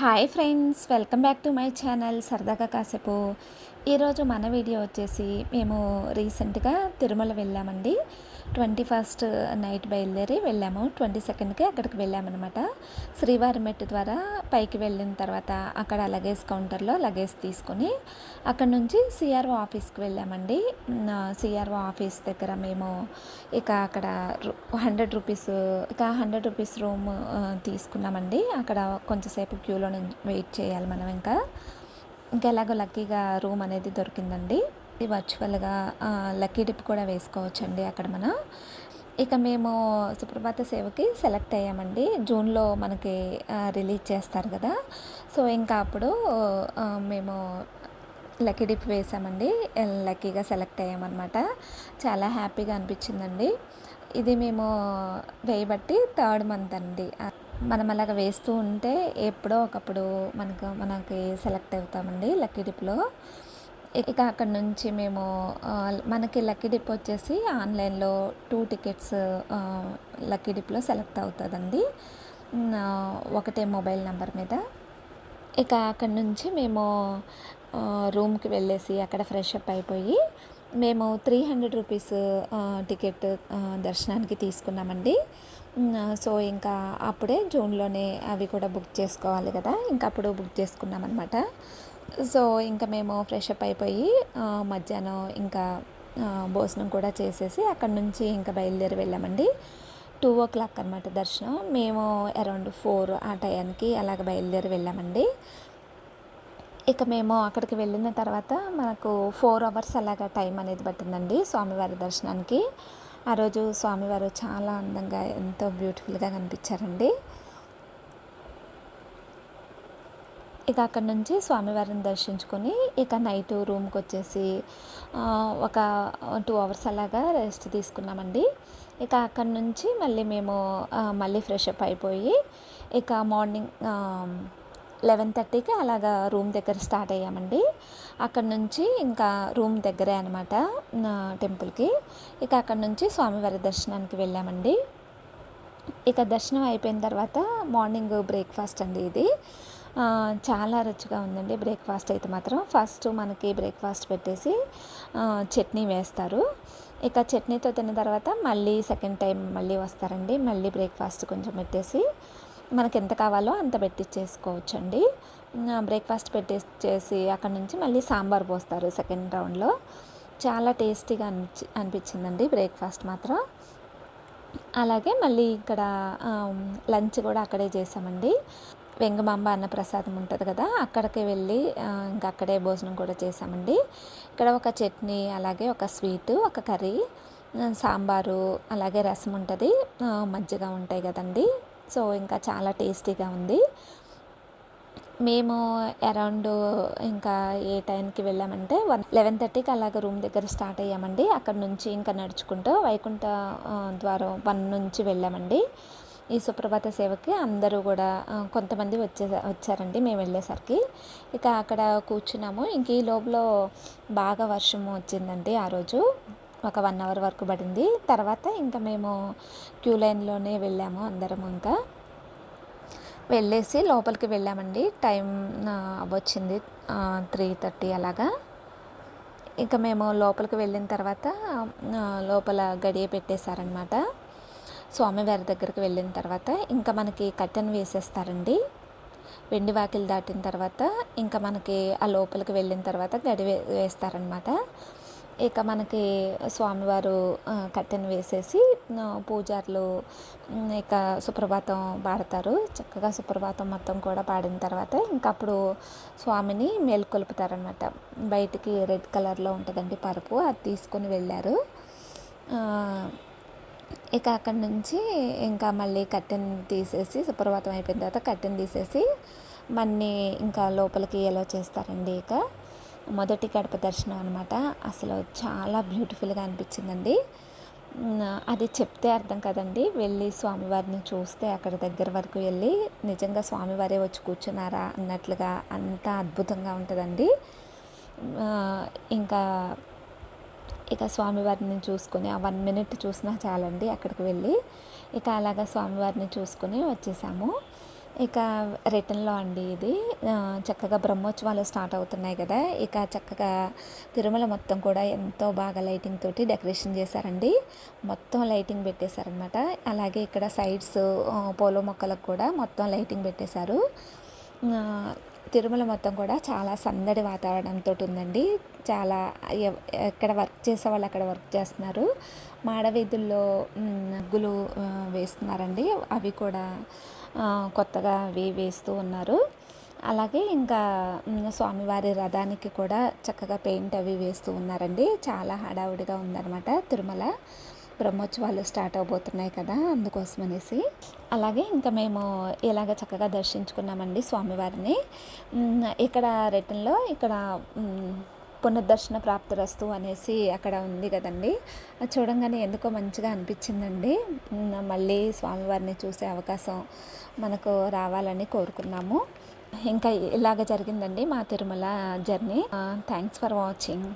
Hi friends welcome back to my channel సరదాగా కాసేపు. ఈరోజు మన వీడియో వచ్చేసి మేము రీసెంట్గా తిరుమల వెళ్ళామండి. ట్వంటీ ఫస్ట్ నైట్ బయలుదేరి వెళ్ళాము. ట్వంటీ సెకండ్కి అక్కడికి వెళ్ళామన్నమాట. శ్రీవారి మెట్టు ద్వారా పైకి వెళ్ళిన తర్వాత అక్కడ లగేజ్ కౌంటర్లో లగేజ్ తీసుకొని అక్కడ నుంచి సిఆర్ఓ ఆఫీస్కి వెళ్ళామండి. సిఆర్ఓ ఆఫీస్ దగ్గర మేము ఇక అక్కడ హండ్రెడ్ రూపీస్ ఇక హండ్రెడ్ రూపీస్ రూమ్ తీసుకున్నామండి. అక్కడ కొంచెంసేపు క్యూలో వెయిట్ చేయాలి మనం ఇంకా. ఇంకా ఎలాగో లక్కీగా రూమ్ అనేది దొరికిందండి. వర్చువల్గా లక్కీ డిప్ కూడా వేసుకోవచ్చండి అక్కడ మనం. ఇక మేము సుప్రభాత సేవకి సెలెక్ట్ అయ్యామండి. జూన్లో మనకి రిలీజ్ చేస్తారు కదా. సో ఇంకా అప్పుడు మేము లక్కీ డిప్ వేసామండి. లక్కీగా సెలెక్ట్ అయ్యామన్నమాట. చాలా హ్యాపీగా అనిపించిందండి. ఇది మేము వేయబట్టి థర్డ్ మంత్ అండి. మనం అలాగ వేస్తూ ఉంటే ఎప్పుడో ఒకప్పుడు మనకు మనకి సెలెక్ట్ అవుతామండి లక్కీ డిప్లో ఇక అక్కడ నుంచి మేము మనకి లక్కీ డిప్ వచ్చేసి ఆన్లైన్లో టూ టికెట్స్ లక్కీ డిప్లో సెలెక్ట్ అవుతుందండి. ఒకటే మొబైల్ నెంబర్ మీద. ఇక అక్కడ నుంచి మేము రూమ్కి వెళ్ళేసి అక్కడ ఫ్రెష్ అప్ అయిపోయి మేము త్రీ హండ్రెడ్ రూపీస్ టికెట్ దర్శనానికి తీసుకున్నామండి. సో ఇంకా అప్పుడే జూన్లోనే అవి కూడా బుక్ చేసుకోవాలి కదా. ఇంకా అప్పుడు బుక్ చేసుకున్నాం అనమాట సో ఇంకా మేము ఫ్రెష్ అప్ అయిపోయి మధ్యాహ్నం ఇంకా భోజనం కూడా చేసేసి అక్కడ నుంచి ఇంకా బయలుదేరి వెళ్ళామండి. టూ ఓ క్లాక్ అనమాట దర్శనం. మేము అరౌండ్ ఫోర్ ఆ టయానికి అలాగ బయలుదేరి వెళ్ళామండి. ఇక మేము అక్కడికి వెళ్ళిన తర్వాత మనకు ఫోర్ అవర్స్ అలాగా టైం అనేది పట్టిందండి స్వామివారి దర్శనానికి. ఆ రోజు స్వామివారు చాలా అందంగా ఎంతో బ్యూటిఫుల్గా కనిపించారండి. ఇక అక్కడ నుంచి స్వామివారిని దర్శించుకొని ఇక నైట్ రూమ్కి వచ్చేసి ఒక టూ అవర్స్ అలాగా రెస్ట్ తీసుకున్నామండి. ఇక అక్కడ నుంచి మళ్ళీ మేము మళ్ళీ ఫ్రెష్ అప్ అయిపోయి ఇక మార్నింగ్ లెవెన్ థర్టీకి అలాగా రూమ్ దగ్గర స్టార్ట్ అయ్యామండి. అక్కడ నుంచి ఇంకా రూమ్ దగ్గరే అనమాట టెంపుల్కి. ఇక అక్కడ నుంచి స్వామివారి దర్శనానికి వెళ్ళామండి. ఇక దర్శనం అయిపోయిన తర్వాత మార్నింగ్ బ్రేక్ఫాస్ట్ అండి ఇది. చాలా రుచిగా ఉందండి బ్రేక్ఫాస్ట్ అయితే మాత్రం. ఫస్ట్ మనకి బ్రేక్ఫాస్ట్ పెట్టేసి చట్నీ వేస్తారు. ఇక చట్నీతో తిన్న తర్వాత మళ్ళీ సెకండ్ టైం మళ్ళీ వస్తారండి. మళ్ళీ బ్రేక్ఫాస్ట్ కొంచెం పెట్టేసి మనకి ఎంత కావాలో అంత పెట్టించేసుకోవచ్చు అండి బ్రేక్ఫాస్ట్ పెట్టేసి అక్కడ నుంచి మళ్ళీ సాంబార్ పోస్తారు సెకండ్ రౌండ్లో. చాలా టేస్టీగా అనిపించి అనిపించిందండి బ్రేక్ఫాస్ట్ మాత్రం. అలాగే మళ్ళీ ఇక్కడ లంచ్ కూడా అక్కడే చేసామండి. వెంగమాంబ అన్నప్రసాదం ఉంటుంది కదా అక్కడికి వెళ్ళి ఇంకా అక్కడే భోజనం కూడా చేసామండి. ఇక్కడ ఒక చట్నీ అలాగే ఒక స్వీటు ఒక కర్రీ సాంబారు అలాగే రసం ఉంటుంది. మజ్జిగ ఉంటాయి కదండి. సో ఇంకా చాలా టేస్టీగా ఉంది. మేము అరౌండ్ ఇంకా ఏ టైంకి వెళ్ళామంటే వన్ లెవెన్ థర్టీకి అలాగ రూమ్ దగ్గర స్టార్ట్ అయ్యామండి. అక్కడ నుంచి ఇంకా నడుచుకుంటూ వైకుంఠ ద్వారం వన్ నుంచి వెళ్ళామండి. ఈ సుప్రభాత సేవకి అందరూ కూడా కొంతమంది వచ్చే వచ్చారండి మేము వెళ్ళేసరికి. ఇక అక్కడ కూర్చున్నాము. ఇంక ఈ లోపల బాగా వర్షం వచ్చిందండి ఆ రోజు. ఒక వన్ అవర్ వరకు పడింది. తర్వాత ఇంకా మేము క్యూ లైన్లోనే వెళ్ళాము అందరం ఇంకా. వెళ్ళేసి లోపలికి వెళ్ళామండి. టైం వచ్చింది త్రీ థర్టీ అలాగా. ఇంకా మేము లోపలికి వెళ్ళిన తర్వాత లోపల గడియ పెట్టేశారనమాట స్వామివారి దగ్గరికి వెళ్ళిన తర్వాత ఇంకా మనకి కట్టెన్ వేసేస్తారండి. వెండి వాకిలు దాటిన తర్వాత ఇంకా మనకి ఆ లోపలికి వెళ్ళిన తర్వాత గడి వేస్తారనమాట ఇక మనకి స్వామివారు కట్టెను వేసేసి పూజారులు ఇక సుప్రభాతం పాడతారు. చక్కగా సుప్రభాతం మొత్తం కూడా పాడిన తర్వాత ఇంకప్పుడు స్వామిని మేల్కొలుపుతారనమాట బయటికి రెడ్ కలర్లో ఉంటుందండి పరుపు అది తీసుకొని వెళ్ళారు. ఇక అక్కడి నుంచి ఇంకా మళ్ళీ కట్టెన్ తీసేసి సుప్రభాతం అయిపోయిన తర్వాత కట్టెన్ తీసేసి మన్ని ఇంకా లోపలికి ఎలా చేస్తారండి ఇక? మొదటి గడప దర్శనం అనమాట అసలు చాలా బ్యూటిఫుల్గా అనిపించిందండి. అది చెప్తే అర్థం కదండి. వెళ్ళి స్వామివారిని చూస్తే అక్కడ దగ్గర వరకు వెళ్ళి నిజంగా స్వామివారే వచ్చి కూర్చున్నారా అన్నట్లుగా అంత అద్భుతంగా ఉంటుందండి. ఇంకా ఇక స్వామివారిని చూసుకుని ఆ వన్ మినిట్ చూసినా చాలండి అక్కడికి వెళ్ళి. ఇక అలాగా స్వామివారిని చూసుకొని వచ్చేసాము. ఇక రిటర్న్లో అండి ఇది. చక్కగా బ్రహ్మోత్సవాలు స్టార్ట్ అవుతున్నాయి కదా. ఇక చక్కగా తిరుమల మొత్తం కూడా ఎంతో బాగా లైటింగ్ తోటి డెకరేషన్ చేశారండి. మొత్తం లైటింగ్ పెట్టేశారనమాట అలాగే ఇక్కడ సైడ్స్ పూల మొక్కలకు కూడా మొత్తం లైటింగ్ పెట్టేశారు. తిరుమల మొత్తం కూడా చాలా సందడి వాతావరణంతో ఉందండి. చాలా ఎక్కడ వర్క్ చేసే వాళ్ళు అక్కడ వర్క్ చేస్తున్నారు. మాడవీధుల్లో ముగ్గులు వేస్తున్నారండి. అవి కూడా కొత్తగా అవి వేస్తూ ఉన్నారు. అలాగే ఇంకా స్వామివారి రథానికి కూడా చక్కగా పెయింట్ అవి వేస్తూ ఉన్నారండి. చాలా హడావుడిగా ఉందన్నమాట తిరుమల. బ్రహ్మోత్సవాలు స్టార్ట్ అవబోతున్నాయి కదా అందుకోసం అనేసి. అలాగే ఇంకా మేము ఇలాగ చక్కగా దర్శించుకున్నామండి స్వామివారిని. ఇక్కడ రిటర్న్లో ఇక్కడ పునర్దర్శన ప్రాప్తిరస్తు అనేసి అక్కడ ఉంది కదండి. అది చూడంగానే ఎందుకో మంచిగా అనిపించిందండి. మళ్ళీ స్వామివారిని చూసే అవకాశం మనకు రావాలని కోరుకున్నాము. ఇంకా ఇలాగ జరిగిందండి మా Tirumala journey. Thanks for watching